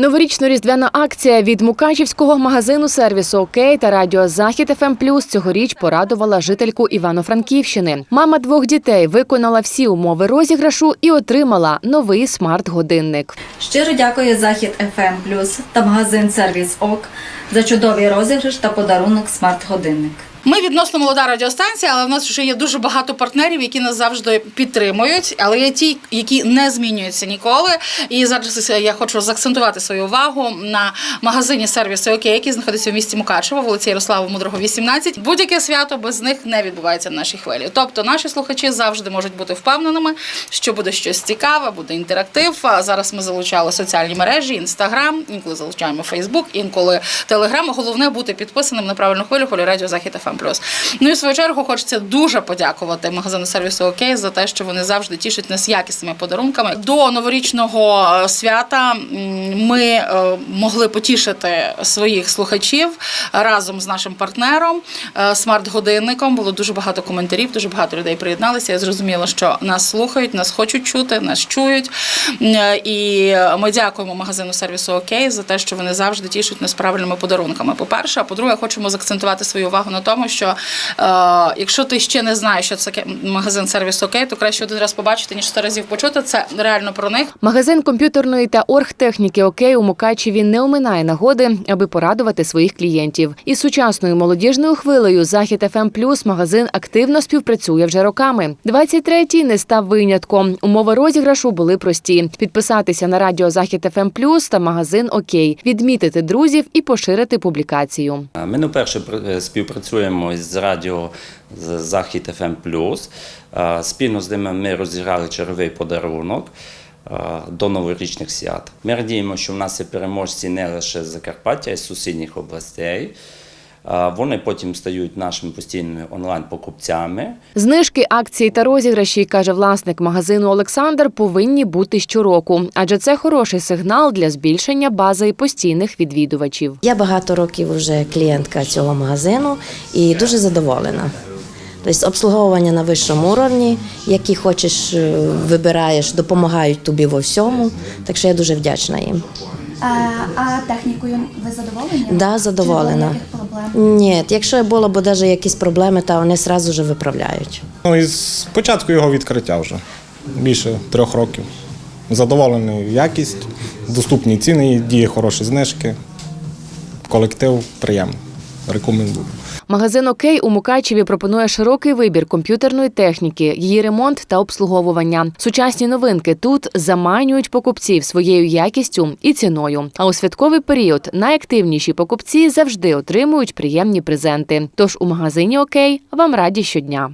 Новорічно-різдвяна акція від Мукачівського магазину сервісу «Окей» та радіо Захід ФМ Плюс цьогоріч порадувала жительку Івано-Франківщини. Мама двох дітей виконала всі умови розіграшу і отримала новий смарт-годинник. Щиро дякую Захід FM Плюс та магазин Сервіс ОК за чудовий розіграш та подарунок смарт-годинник. Ми відносно молода радіостанція, але в нас вже є дуже багато партнерів, які нас завжди підтримують. Але є ті, які не змінюються ніколи. І зараз я хочу заакцентувати свою увагу на магазині сервісу «Окей», який знаходиться в місті Мукачево, вулиці Ярослава Мудрого, 18. Будь-яке свято без них не відбувається на нашій хвилі. Тобто наші слухачі завжди можуть бути впевненими, що буде щось цікаве, буде інтерактив. А зараз ми залучали соціальні мережі, інстаграм, інколи залучаємо Фейсбук, інколи Телеграм. Головне бути підписаним на правильну хвилю хвилі радіо Захід ФМ Плюс. Ну і в свою чергу хочеться дуже подякувати магазину сервісу Окей за те, що вони завжди тішать нас якісними подарунками. До новорічного е, свята ми е, могли потішити своїх слухачів разом з нашим партнером, е, смарт-годинником. Було дуже багато коментарів, дуже багато людей приєдналися. Я зрозуміла, що нас слухають, нас хочуть чути, нас чують. І ми дякуємо магазину сервісу Окей за те, що вони завжди тішать нас правильними подарунками. По-перше, а по-друге, хочемо заакцентувати свою увагу на тому, що е, якщо ти ще не знаєш, що це магазин сервісу Окей, то краще один раз побачити, ніж сто разів почути. Це реально про них. Магазин комп'ютерної та оргтехніки «Окей» у Мукачеві не оминає нагоди, аби порадувати своїх клієнтів. Із сучасною молодіжною хвилею Захід ФМ Плюс магазин активно співпрацює вже роками. 23-й не став винятком. Умови розіграшу були прості: підписатися на радіо Захід ФМ Плюс та магазин «Окей», відмітити друзів і поширити публікацію. Е, Ми не вперше пр- співпрацюємо з радіо Захід ФМ Плюс. Спільно з ними ми розіграли черговий подарунок до новорічних свят. Ми радіємо, що в нас є переможці не лише з Закарпаття, а й з сусідніх областей. Вони потім стають нашими постійними онлайн-покупцями. Знижки, акції та розіграші, каже власник магазину Олександр, повинні бути щороку, адже це хороший сигнал для збільшення бази постійних відвідувачів. Я багато років вже клієнтка цього магазину і дуже задоволена. Тобто обслуговування на вищому уровні, які хочеш, е, вибираєш, допомагають тобі во всьому. Так що я дуже вдячна їм. А, а технікою ви задоволені? Да, Чи задоволена. Проблем? Ні, якщо було б навіть якісь проблеми, то вони одразу вже виправляють. Ну і з початку його відкриття вже більше трьох років. Задоволений якість, доступні ціни, діє хороші знижки. Колектив приємний. Рекомендую. Магазин «Окей» у Мукачеві пропонує широкий вибір комп'ютерної техніки, її ремонт та обслуговування. Сучасні новинки тут заманюють покупців своєю якістю і ціною. А у святковий період найактивніші покупці завжди отримують приємні презенти. Тож у магазині «Окей» вам раді щодня.